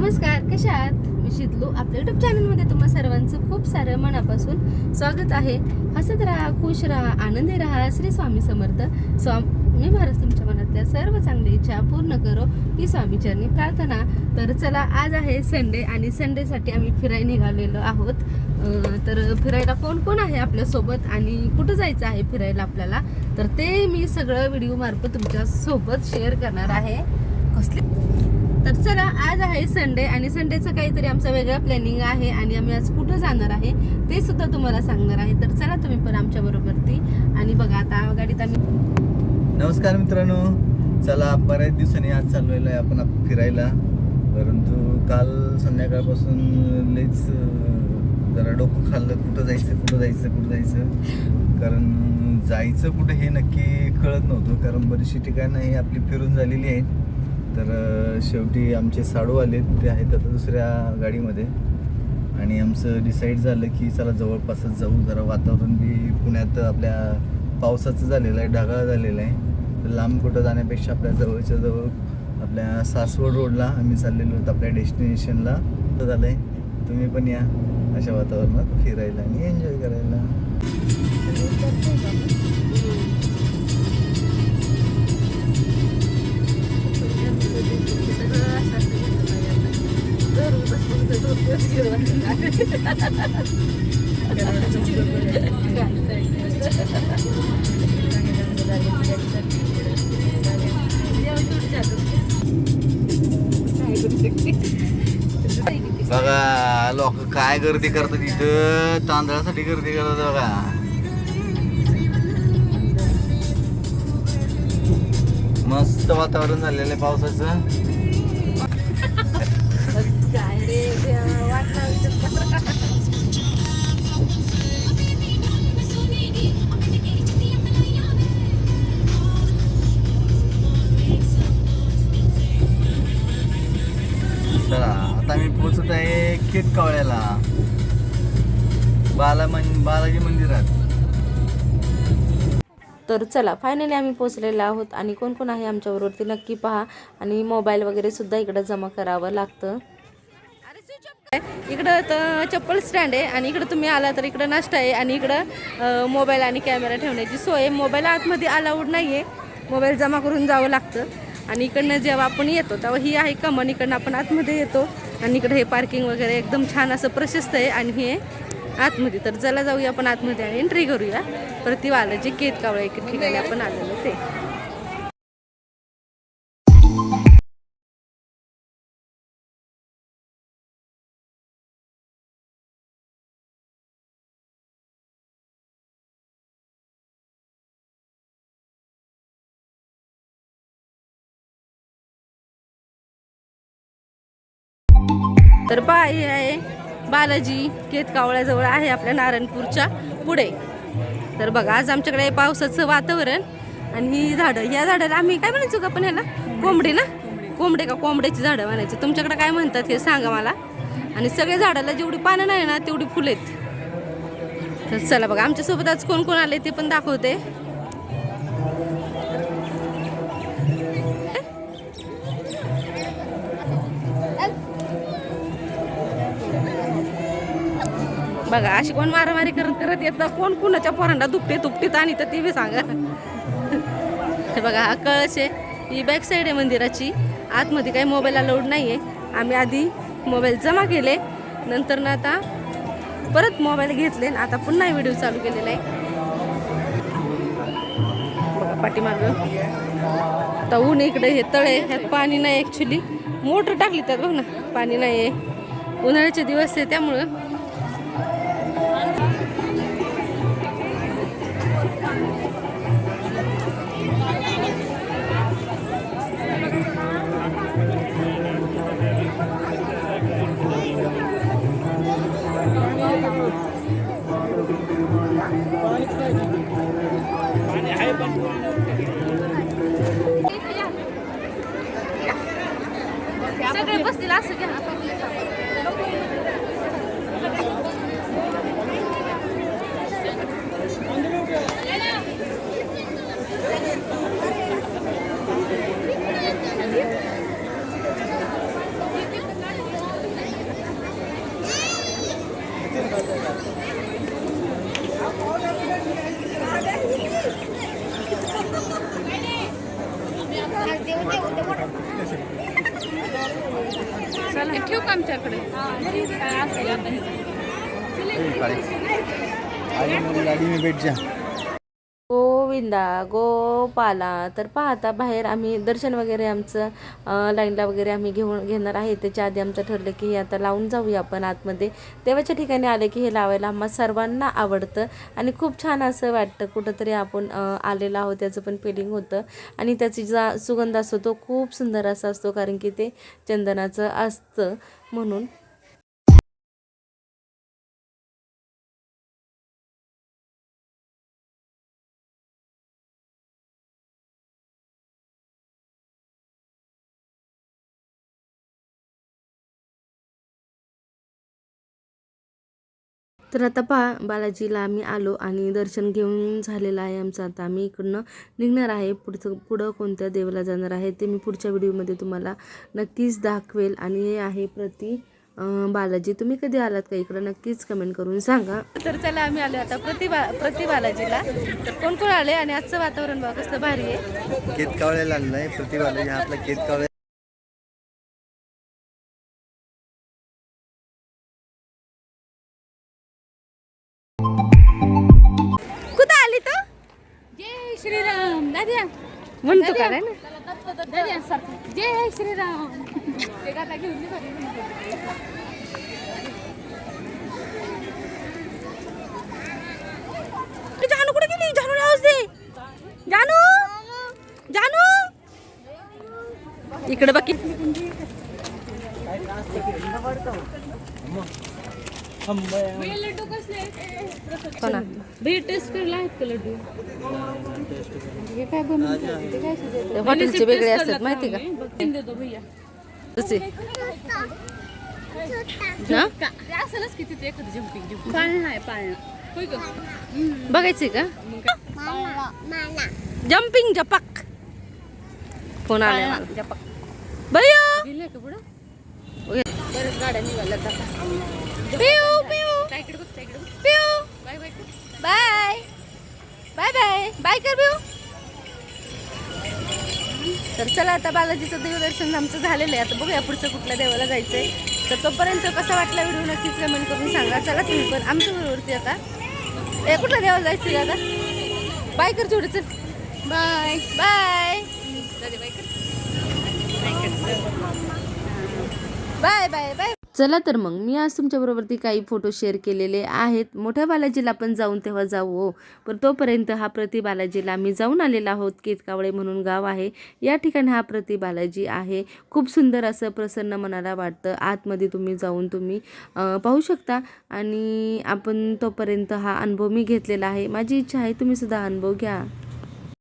नमस्कार कशा आहात? मी शिदलू आपल्या युट्यूब चॅनलमध्ये तुम्हा सर्वांचं खूप सारं मनापासून स्वागत आहे. हसत राहा खुश राहा आनंदी राहा. श्री स्वामी समर्थ. स्वामी महाराज तुमच्या मनातल्या सर्व चांगल्या इच्छा पूर्ण करो. ही स्वामीचरणी प्रार्थना. तर चला आज आहे संडे आणि संडेसाठी आम्ही फिरायला निघालेलो आहोत. तर फिरायला कोण कोण आहे आपल्यासोबत आणि कुठं जायचं आहे फिरायला आपल्याला? तर ते मी सगळं व्हिडिओ मार्फत शेअर करणार आहे. कसले तर चला आज आहे संडे आणि संडेचं काहीतरी आमचं वेगळा प्लॅनिंग आहे आणि आम्ही आज कुठं जाणार आहे ते सुद्धा तुम्हाला सांगणार आहे. तर चला तुम्ही पण आमच्या बरोबर ती आणि बघा आता गाडीत आम्ही नमस्कार मित्रांनो. चला बऱ्याच दिवसांनी आज चाललेलो आहे आपण फिरायला. परंतु काल संध्याकाळपासून लईच जरा डोकं खाल्लं कुठं जायचं कुठं जायचं कुठं जायचं. कारण जायचं कुठं हे नक्की कळत नव्हतं कारण बरीचशी ठिकाणं ही आपली फिरून झालेली आहेत. तर शेवटी आमचे साडू आले ते आहेत आता दुसऱ्या गाडीमध्ये. आणि आमचं डिसाईड झालं की चला जवळपासच जाऊ जरा वातावरण बी पुण्यात आपल्या पावसाचं झालेलं आहे ढगाळ झालेलं आहे. तर लांब कुठं जाण्यापेक्षा आपल्या जवळच्या जवळ आपल्या सासवड रोडला आम्ही चाललेलो होतो आपल्या डेस्टिनेशनला. झालं आहे तुम्ही पण या अशा वातावरणात फिरायला आणि एन्जॉय करायला. बघा लोक काय गर्दी करतात इथं तांदळासाठी गर्दी करतात बघा मस्त वातावरण झालेलं आहे पावसाचं. काय आता मी पोचत आहे खेत कावळ्याला बाला मन बालाजी मंदिरात. तर चला फायनली आम्ही पोचलेलो आहोत आणि कोण कोण आहे आमच्याबरोबरती नक्की पहा. आणि मोबाईल वगैरे सुद्धा इकडं जमा करावं लागतं. इकडं तर चप्पल स्टँड आहे आणि इकडं तुम्ही आला तर इकडं नाश्ता आहे आणि इकडं मोबाईल आणि कॅमेरा ठेवण्याची सोय आहे. मोबाईल आतमध्ये अलाउड नाही आहे मोबाईल जमा करून जावं लागतं. आणि इकडनं जेव्हा आपण येतो तेव्हा ही आहे कमन इकडनं आपण आतमध्ये येतो. आणि इकडं हे पार्किंग वगैरे एकदम छान असं प्रशस्त आहे. आणि हे आतमध्ये तर चला जाऊया आपण आतमध्ये आणि एंट्री करूया. प्रतिभा आलं जे केत कावळा एक ठिकाणी आपण आलेलो ते. तर पहा हे आहे बालाजी केतकावळ्याजवळ आहे आपल्या नारायणपूरच्या पुढे. तर बघा आज आमच्याकडे पावसाचं वातावरण आणि ही झाडं. या झाडाला आम्ही काय म्हणायचो का पण ह्याला? कोंबडी ना? कोंबडे का? कोंबड्याची झाडं म्हणायचं. तुमच्याकडे काय म्हणतात हे सांगा मला. आणि सगळ्या झाडाला जेवढी पानं नाही ना तेवढी फुलेत तर चला बघा आमच्यासोबत आज कोण कोण आले ते पण दाखवते. बघा अशी कोण मारामारी करत करत येतं कोण कुणाच्या पोरांना दुपटे तुपटीत आणि तर ती बी सांगा. हे बघा हा कळश आहे. ही बॅक साईड आहे मंदिराची. आतमध्ये काही मोबाईल अलाउड नाही आहे आम्ही आधी मोबाईल जमा केले. नंतर ना आता परत मोबाईल घेतले. आणि आता पुन्हा व्हिडिओ चालू केलेला आहे. बघा पाठीमागं. आता ऊन इकडे हे तळे ह्यात पाणी नाही ॲक्च्युली मोटर टाकली त्यात बघ ना पाणी नाही आहे उन्हाळ्याचे दिवस आहे त्यामुळं. सगळे बसतील असं घ्या. ठेवू का आमच्याकडे? गाडी में बैठ जा गोविंदा गोपाला तर पाहता बाहेर आम्ही दर्शन वगैरे आमचं लाईनला वगैरे आम्ही घेऊन घेणार आहे. त्याच्या आधी आमचं ठरलं की हे आता लावून जाऊया आपण आतमध्ये. तेव्हाच्या ठिकाणी आले की हे लावायला आम्हा सर्वांना आवडतं आणि खूप छान असं वाटतं. कुठंतरी आपण आलेलं आलेलो आहोत त्याचं पण फिलिंग होतं. आणि त्याची जा सुगंध असतो तो खूप सुंदर असा असतो कारण की ते चंदनाचं असतं म्हणून. तर आता पहा बालाजीला आम्ही आलो आणि दर्शन घेऊन झालेलं आहे आमचं. आता आम्ही इकडनं निघणार आहे. पुढचं पुढं कोणत्या देवाला जाणार आहे ते मी पुढच्या व्हिडिओमध्ये तुम्हाला नक्कीच दाखवेल. आणि हे आहे प्रति बालाजी. तुम्ही कधी आलात का इकडं? नक्कीच कमेंट करून सांगा. तर चला आम्ही आलो आता प्रति बा प्रति बालाजीला. तर कोण कोण आले आणि आजचं वातावरण बघा कसलं भारी आहे. आपला म्हणतो का रे ना दाद्या सारखं जय श्रीराम ते गाता घेऊन ये बरं. ए, जानू कुठे गेली जानू आवाज दे जानू जानू इकडे बाकी हे लड्डू कसले कोणा भेट टेस्ट करला आहेत का लड्डू? हे काय बनवतात ते काय शिजवतात? ते हॉटेलचे वेगळे असतात माहिती का? देतो भैया तसे ना? का ते असेलच की तिथे एखादं जम्पिंग जम्पिंग पाळणं आहे पाळणं. होय का? बघायचे का? जम्पिंग जपक फोन आला मला. जपक का पुढं? बरेच गाड्या निघाल्यात आता. पिऊ पिऊ पिऊ बाय बाय बाय बाय कर पिऊ तर चला आता बालाजीचं देवदर्शन आमचं झालेलं आहे. आता बघूया पुढचं कुठल्या देवाला जायचंय. तर तोपर्यंत कसा वाटला व्हिडिओ नक्कीच कमेंट करून सांगा. चला तुम्ही पण आमच्या बरोबरती आता. ए कुठल्या देवाला जायचं आता? बाय कर चल bye bye bye bye bye चला तर मग मी आज तुमच्याबरोबरती काही फोटो शेअर केलेले आहेत. मोठ्या बालाजीला आपण जाऊन तेव्हा जाऊ हो. पण तोपर्यंत हा प्रति बालाजीला आम्ही जाऊन आलेला आहोत. केतकावळे म्हणून गाव आहे. या ठिकाणी हा प्रति बालाजी आहे. खूप सुंदर असं प्रसन्न मनाला वाटतं. आतमध्ये तुम्ही जाऊन तुम्ही पाहू शकता. आणि आपण तोपर्यंत हा अनुभव मी घेतलेला आहे. माझी इच्छा आहे तुम्ही सुद्धा अनुभव घ्या.